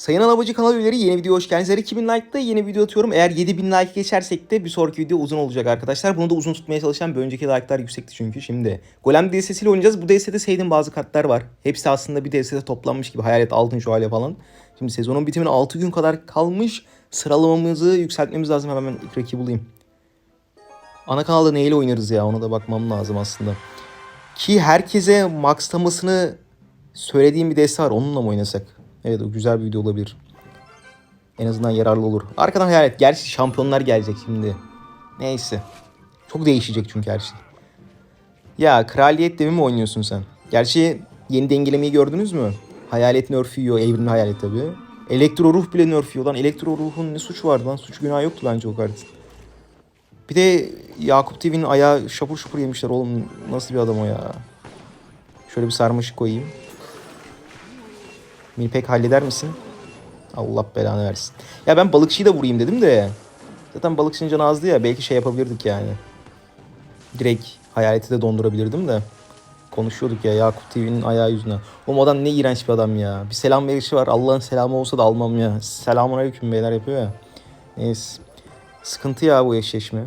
Sayın Alabacı kanal üyeleri yeni video hoş geldiniz. Her 2000 like'da yeni video atıyorum. Eğer 7000 like geçersek de bir sonraki video uzun olacak arkadaşlar. Bunu da uzun tutmaya çalışan bir önceki like'lar yüksekti çünkü şimdi. Golem DSS ile oynayacağız. Bu DSS'de sevdiğim bazı kartlar var. Hepsi aslında bir DSS'de toplanmış gibi. Hayalet altın şövalye falan. Şimdi sezonun bitimine 6 gün kadar kalmış. Sıralamamızı yükseltmemiz lazım. Hemen ilk rakibi bulayım. Ana kanalda neyle oynarız ya ona da bakmam lazım aslında. Ki herkese maxlamasını söylediğim bir deste var. Onunla mı oynasak? Evet o güzel bir video olabilir. En azından yararlı olur. Arkadan hayalet. Gerçi şampiyonlar gelecek şimdi. Neyse. Çok değişecek çünkü her şey. Ya kraliyet devi mi oynuyorsun sen? Gerçi yeni dengelemeyi gördünüz mü? Hayalet nerf yiyor. Evrimli hayalet tabii. Elektro ruh bile nerf yiyor lan. Elektro ruhun ne suç vardı lan? Suç günah yoktu bence o kartın. Bir de Yakup TV'nin ayağı şapur şupur yemişler oğlum. Nasıl bir adam o ya? Şöyle bir sarmaşık koyayım. Milpek halleder misin? Allah belanı versin. Ya ben balıkçıyı da vurayım dedim de. Zaten balıkçının canı azdı ya. Belki şey yapabilirdik yani. Direkt hayaleti de dondurabilirdim de. Konuşuyorduk ya Yakup TV'nin ayağı yüzüne. O adam ne iğrenç bir adam ya. Bir selam verişi var. Allah'ın selamı olsa da almam ya. Selamun aleyküm beyler yapıyor ya. Neyse. Sıkıntı ya bu eşleşme.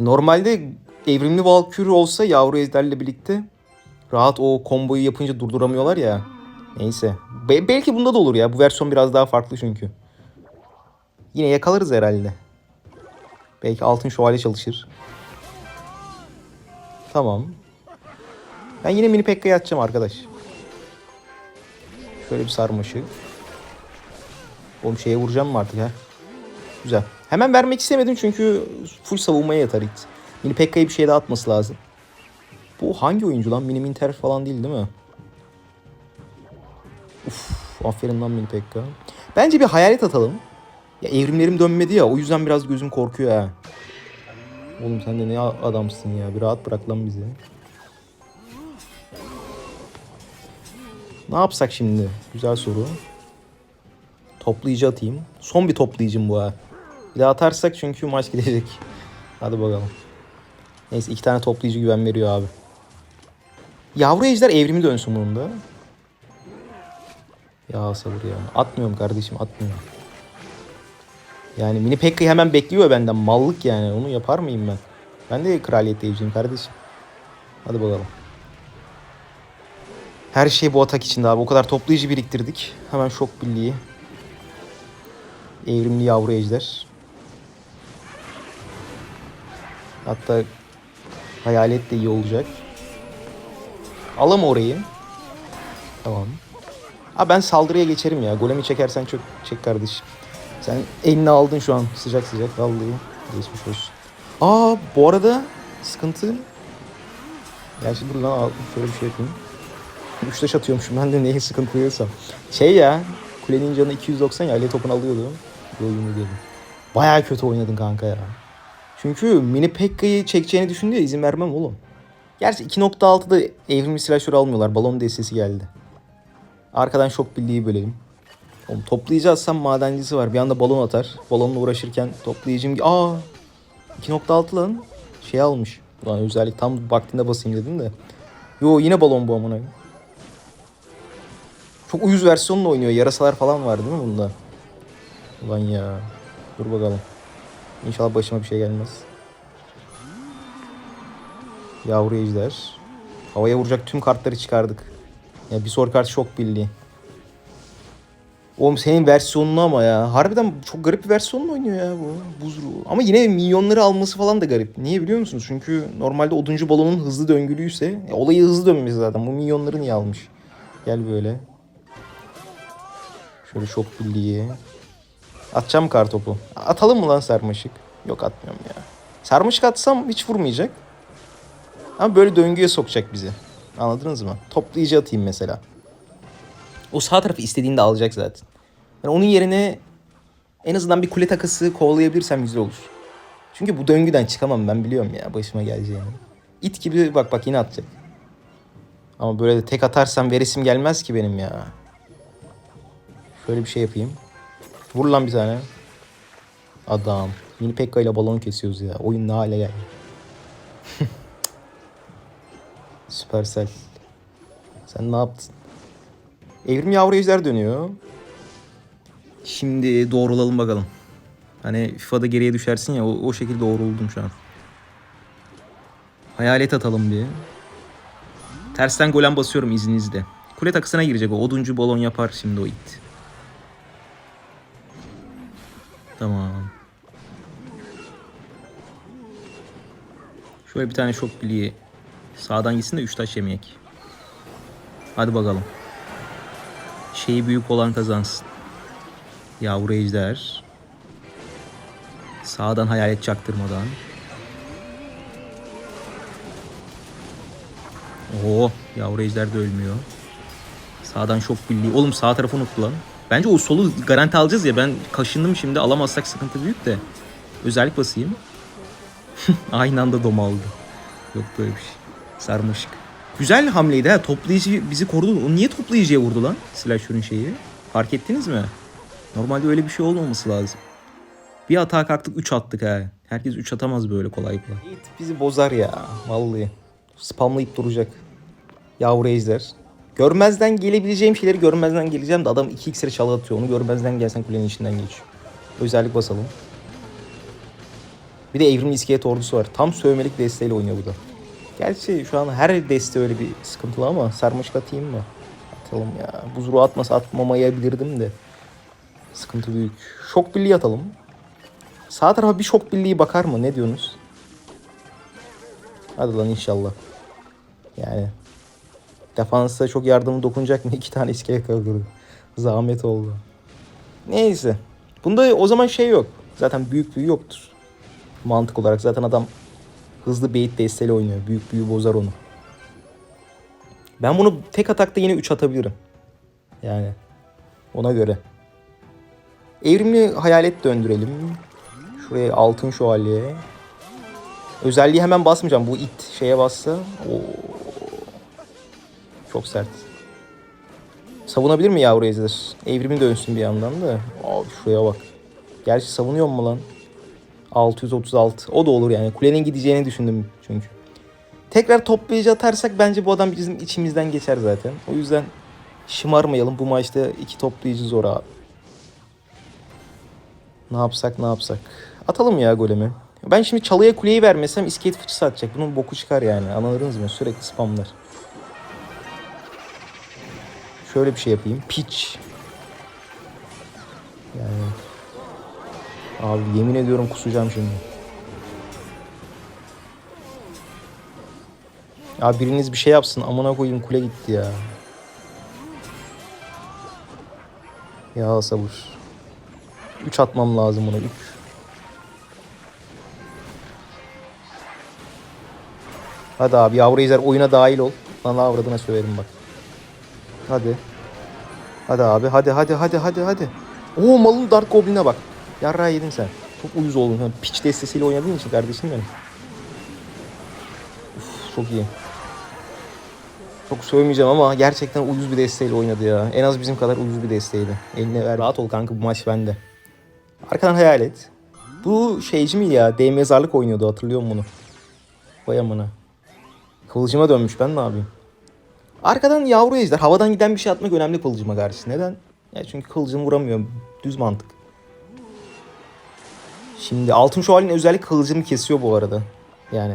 Normalde evrimli Valkyrie olsa yavru ejderle birlikte rahat o komboyu yapınca durduramıyorlar ya. Neyse. Be- belki bunda da olur ya. Bu versiyon biraz daha farklı çünkü. Yine yakalarız herhalde. Belki altın şövalye çalışır. Tamam. Ben yine mini pekka'ya atacağım arkadaş. Şöyle bir sarmaşık. Oğlum şeye vuracağım mı artık ha? Güzel. Hemen vermek istemedim çünkü full savunmaya yatar ilk. Mini pekka'ya bir şey daha atması lazım. Bu hangi oyuncu lan? Mini Minter falan değil değil mi? Uf, aferin lan Mini Pekka. Bence bir hayalet atalım. Ya evrimlerim dönmedi ya o yüzden biraz gözüm korkuyor ha. Oğlum sen de ne adamsın ya. Bir rahat bırak lan bizi. Ne yapsak şimdi? Güzel soru. Toplayıcı atayım. Son bir toplayıcım bu ha. Bir daha atarsak çünkü maç gidecek. Hadi bakalım. Neyse iki tane toplayıcı güven veriyor abi. Yavru ejder evrimi dönsün bunun da. Ya sabır ya. Atmıyorum kardeşim atmıyorum. Yani mini Pekka'yı hemen bekliyor benden. Mallık yani. Onu yapar mıyım ben? Ben de kraliyet devciyim kardeşim. Hadi bakalım. Her şey bu atak içinde abi. O kadar toplayıcı biriktirdik. Hemen şok birliği. Evrimli yavru ejder. Hatta hayalet de iyi olacak. Alalım orayı. Tamam. Ha ben saldırıya geçerim ya. Golemi çekersen çok çek kardeşim. Sen elini aldın şu an sıcak sıcak vallahi. Geçmiş olsun. Aa bu arada sıkıntı. Gerçi dur lan şöyle bir şey yapayım. Üç taş atıyormuşum ben de neyi sıkıntılıyorsam. Şey ya kulenin canı 290 ya ile topunu alıyordu. Oyunu dedim. Baya kötü oynadın kanka ya. Çünkü mini Pekka'yı çekeceğini düşündü ya izin vermem oğlum. Gerçi 2.6'da evrimli silahşörü almıyorlar. Balon destesi geldi. Arkadan şok birliği bölelim. Oğlum toplayıcı atsam madencisi var. Bir anda balon atar. Balonla uğraşırken toplayıcım... Aa! 2.6 lan. Şey almış. Ulan özellik tam vaktinde basayım dedim de. Yo yine balon bu amına. Çok uyuz versiyonla oynuyor. Yarasalar falan var değil mi bunda? Ulan ya. Dur bakalım. İnşallah başıma bir şey gelmez. Yavru ejder. Havaya vuracak tüm kartları çıkardık. Ya bir sonraki kart şok birliği. Oğlum senin versiyonunu ama ya. Harbiden çok garip bir versiyonla oynuyor ya bu. Buz ruhu. Ama yine milyonları alması falan da garip. Niye biliyor musunuz? Çünkü normalde oduncu balonun hızlı döngülüyse ya olayı hızlı dönmesi zaten. Bu milyonları niye almış? Gel böyle. Şöyle şok birliği. Atacağım kar topu. Atalım mı lan sarmaşık? Yok atmıyorum ya. Sarmaşık atsam hiç vurmayacak. Ama böyle döngüye sokacak bizi. Anladınız mı? Toplayıcı atayım mesela. O sağ tarafı istediğinde alacak zaten. Yani onun yerine en azından bir kule takısı kovalayabilirsem güzel olur. Çünkü bu döngüden çıkamam ben biliyorum ya başıma geleceğini. İt gibi bak bak yine atacak. Ama böyle de tek atarsam veresim gelmez ki benim ya. Şöyle bir şey yapayım. Vur lan bir tane. Adam. Mini Pekka ile balon kesiyoruz ya. Oyun ne hale geldi. Süpersel. Sen ne yaptın? Evrim yavru ejder dönüyor. Şimdi doğrulalım bakalım. Hani FIFA'da geriye düşersin ya o, o şekilde doğruldum şu an. Hayalet atalım bir. Tersten golem basıyorum izninizle. Kule takısına girecek o. Oduncu balon yapar şimdi o it. Tamam. Şöyle bir tane şok biliği sağdan gitsin de 3 taş yemeyek. Hadi bakalım. Şeyi büyük olan kazansın. Yavru ejder. Sağdan hayalet çaktırmadan. Oo, yavru ejder de ölmüyor. Sağdan şok birliği. Oğlum sağ tarafı unuttu lan. Bence o solu garanti alacağız ya. Ben kaşındım şimdi. Alamazsak sıkıntı büyük de. Özellik basayım. Aynı anda dom aldı. Yok böyle bir şey. Sarmaşık. Güzel hamleydi ha. Toplayıcı bizi korudu. O niye toplayıcıya vurdu lan? Silahşörün şeyi. Fark ettiniz mi? Normalde öyle bir şey olmaması lazım. Bir hata kalktık 3 attık ha. Herkes 3 atamaz böyle kolay kolay. Yiğit bizi bozar ya. Vallahi. Spamlayıp duracak. Yavru ejder. Görmezden gelebileceğim şeyleri görmezden geleceğim de adam 2 iksiri çalı atıyor. Onu görmezden gelsen kulenin içinden geçiyor. Özellik basalım. Bir de evrimli iskelet ordusu var. Tam sövmelik desteğiyle oynuyor bu da. Gerçi şu an her deste öyle bir sıkıntılı ama sarmaşık atayım mı? Atalım ya. Buzruğu atmasa atmamayabilirdim de. Sıkıntı büyük. Şok birliği atalım. Sağ tarafa bir şok birliği bakar mı? Ne diyorsunuz? Hadi lan inşallah. Yani. Defansa çok yardımı dokunacak mı? İki tane iskelet kaldırdı. Zahmet oldu. Neyse. Bunda o zaman şey yok. Zaten büyük büyü yoktur. Mantık olarak zaten adam hızlı bait desteğiyle oynuyor. Büyük büyü bozar onu. Ben bunu tek atakta yine 3 atabilirim. Yani ona göre. Evrimli hayalet döndürelim. Şuraya altın şövalye. Özelliği hemen basmayacağım. Bu it şeye bassa. Oo. Çok sert. Savunabilir mi yavru ejder? Evrimi dönsün bir yandan da. Abi şuraya bak. Gerçi savunuyor mu lan? 636. O da olur yani. Kulenin gideceğini düşündüm çünkü. Tekrar toplayıcı atarsak bence bu adam bizim içimizden geçer zaten. O yüzden şımarmayalım. Bu maçta iki toplayıcı zor abi. Ne yapsak ne yapsak. Atalım ya golemi. Ben şimdi çalıya kuleyi vermesem iskelet fıçısı atacak. Bunun boku çıkar yani. Anladınız mı? Sürekli spamlar. Şöyle bir şey yapayım. Piç. Yani. Abi yemin ediyorum kusacağım şimdi. Ya biriniz bir şey yapsın. Amına koyayım kule gitti ya. Ya sabır. 3 atmam lazım buna 3. Hadi abi yavru ejder oyuna dahil ol. Lan avradına söverim bak. Hadi. Hadi abi hadi hadi hadi hadi hadi. Oo malın Dark Goblin'e bak. Yarra yedin sen. Çok uyuz oldun. Ha, Piç destesiyle oynadığın için kardeşim benim. Uf, çok iyi. Çok sövmeyeceğim ama gerçekten uyuz bir desteğiyle oynadı ya. En az bizim kadar uyuz bir desteğiydi. Eline ver. Rahat ol kanka bu maç bende. Arkadan hayal et. Bu şeyci mi ya? Değ mezarlık oynuyordu hatırlıyor musun bunu? Vay amına. Kılıcıma dönmüş ben ne yapayım? Arkadan yavru ejder. Havadan giden bir şey atmak önemli kılıcıma karşı. Neden? Ya çünkü kılıcım vuramıyor. Düz mantık. Şimdi altın şövalyenin özellik kılıcını kesiyor bu arada. Yani.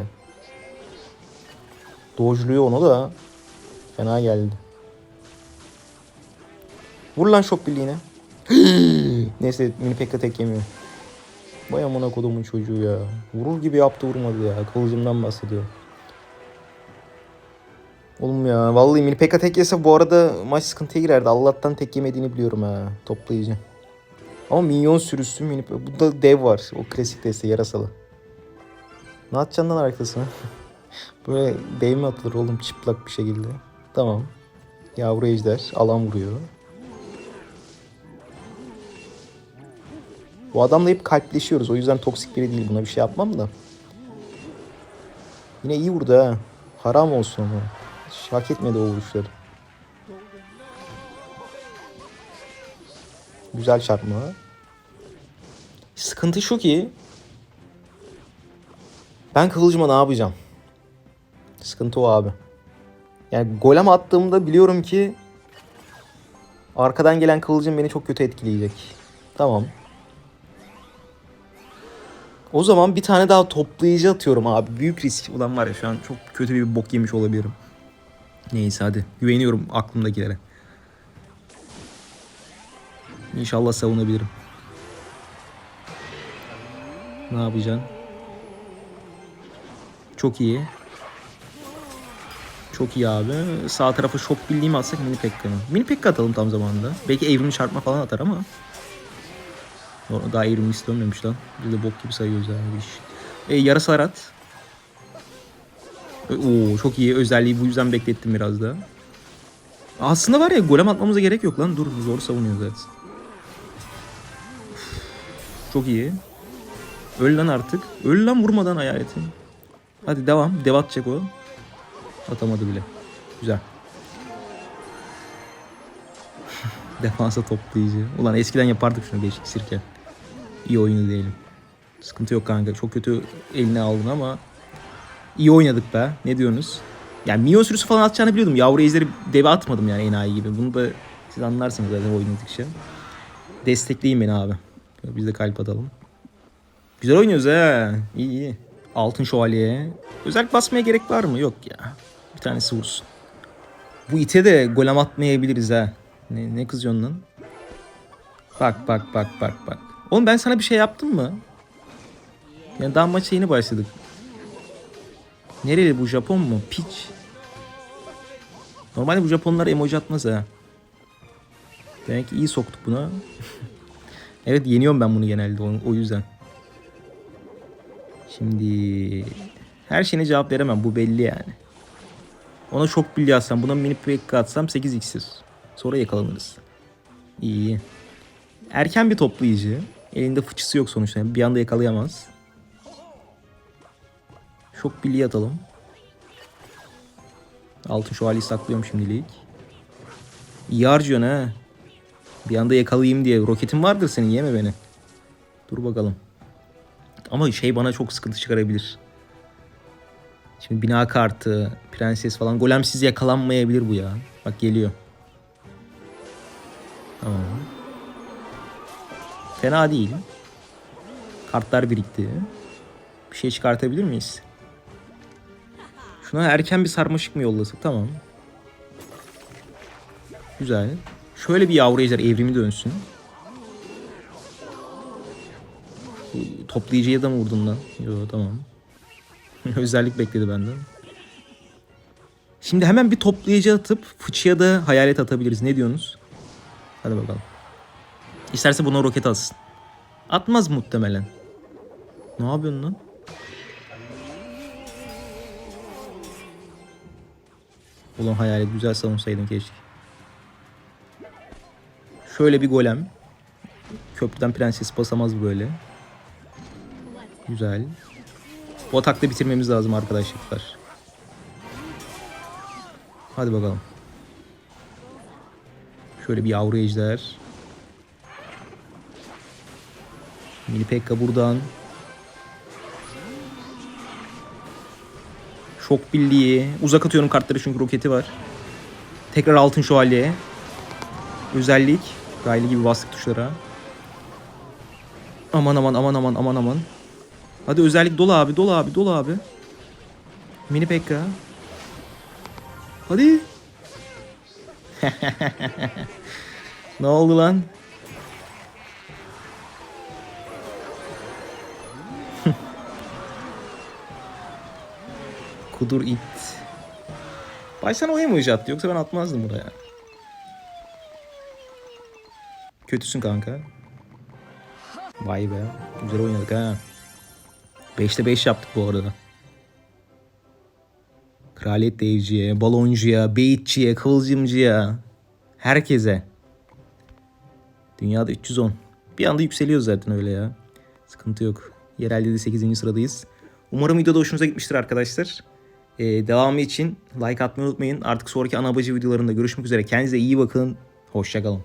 Dojluyor onu da. Fena geldi. Vur lan şok birliğine. Neyse mini pekka tek yemiyor. Vay amına kodumun çocuğu ya. Vurur gibi yaptı vurmadı ya. Kılıcımdan bahsediyor. Oğlum ya vallahi mini pekka tek yese bu arada maç sıkıntıya girerdi. Allah'tan tek yemediğini biliyorum ha. Toplayıcı. Ama minyon sürüsü mini Bu da dev var. O klasik deste yarasalı. Ne atacaksın arkasına? Böyle dev mi atılır oğlum çıplak bir şekilde? Tamam. Yavru ejder alan vuruyor. Bu adamla hep kalpleşiyoruz. O yüzden toksik biri değil. Buna bir şey yapmam da. Yine iyi vurdu ha. Haram olsun ama. Hiç hak etmedi o vuruşları. Güzel çarpma. Sıkıntı şu ki ben kılıcıma ne yapacağım? Sıkıntı o abi. Yani golem attığımda biliyorum ki arkadan gelen kılıcım beni çok kötü etkileyecek. Tamam. O zaman bir tane daha toplayıcı atıyorum abi. Büyük risk. Ulan var ya şu an çok kötü bir bok yemiş olabilirim. Neyse hadi. Güveniyorum aklımdakilere. İnşallah savunabilirim. Ne yapacaksın? Çok iyi. Çok iyi abi. Sağ tarafa şok birliği mi atsak mini pekka mı? Mini pekka atalım tam zamanında. Belki evrim çarpma falan atar ama. Daha evrim istemiyormuş lan. Biz de bok gibi sayıyoruz bu iş. E, yarasa at. E, Oo çok iyi. Özelliği bu yüzden beklettim biraz da. Aslında var ya golem atmamıza gerek yok lan. Dur zor savunuyor zaten. Çok iyi. Öl lan artık. Öl lan vurmadan hayaletin. Hadi devam. Dev atacak o. Atamadı bile. Güzel. Defansa toplayıcı. Ulan eskiden yapardık şunu geçtik sirke. İyi oyunu diyelim. Sıkıntı yok kanka. Çok kötü eline aldın ama iyi oynadık be. Ne diyorsunuz? Yani Mio sürüsü falan atacağını biliyordum. Yavru ejderi deve atmadım yani enayi gibi. Bunu da siz anlarsınız zaten oynadıkça. Destekleyin beni abi. Biz de kalp atalım. Güzel oynuyoruz ha. İyi iyi. Altın şövalye. Özel basmaya gerek var mı? Yok ya. Bir tanesi vursun. Bu ite de golem atmayabiliriz ha. Ne, ne kızıyorsun lan? Bak bak bak bak bak. Oğlum ben sana bir şey yaptım mı? Yani daha maça yeni başladık. Nereli bu Japon mu? Piç. Normalde bu Japonlar emoji atmaz ha. Demek ki iyi soktuk buna. evet yeniyorum ben bunu genelde o, o yüzden. Şimdi her şeyine cevap veremem bu belli yani. Ona çok bilgi atsam buna mini pick atsam 8 iksir. Sonra yakalanırız. İyi. Erken bir toplayıcı. Elinde fıçısı yok sonuçta. Bir anda yakalayamaz. Şok birliği atalım. Altın şövalyeyi saklıyorum şimdilik. İyi harcıyorsun ha. Bir anda yakalayayım diye. Roketin vardır senin yeme beni. Dur bakalım. Ama şey bana çok sıkıntı çıkarabilir. Şimdi bina kartı, prenses falan. Golemsiz yakalanmayabilir bu ya. Bak geliyor. Tamam. Fena değil. Kartlar birikti. Bir şey çıkartabilir miyiz? Şuna erken bir sarmaşık mı yollasak? Tamam. Güzel. Şöyle bir yavru ejder evrimi dönsün. Bu Toplayıcıya da mı vurdun lan? Yo tamam. Özellik bekledi benden. Şimdi hemen bir toplayıcı atıp fıçıya da hayalet atabiliriz. Ne diyorsunuz? Hadi bakalım. İsterse buna roket atsın. Atmaz muhtemelen. Ne yapıyorsun lan? Ulan hayalet güzel savunsaydın keşke. Şöyle bir golem. Köprüden prenses basamaz böyle. Güzel. Bu atakta bitirmemiz lazım arkadaşlar. Hadi bakalım. Şöyle bir yavru ejder. Mini Pekka buradan. Şok birliği. Uzak atıyorum kartları çünkü roketi var. Tekrar altın şövalye. Özellik. Raylı gibi bastık tuşlara. Aman aman aman aman aman aman. Hadi özellik dolu abi dolu abi dolu abi. Mini Pekka. Hadi. ne oldu lan? Kudur it. Baştan o emoji attı yoksa ben atmazdım buraya. Kötüsün kanka. Vay be. Güzel oynadık ha. 5'te 5 yaptık bu arada. Kraliyet devciye, baloncuya, beyitçiye, kıvılcımcıya. Herkese. Dünyada 310. Bir anda yükseliyor zaten öyle ya. Sıkıntı yok. Yerelde de 8. sıradayız. Umarım videoda hoşunuza gitmiştir arkadaşlar. Ee, devamı için like atmayı unutmayın. Artık sonraki ana bacı videolarında görüşmek üzere. Kendinize iyi bakın. Hoşçakalın.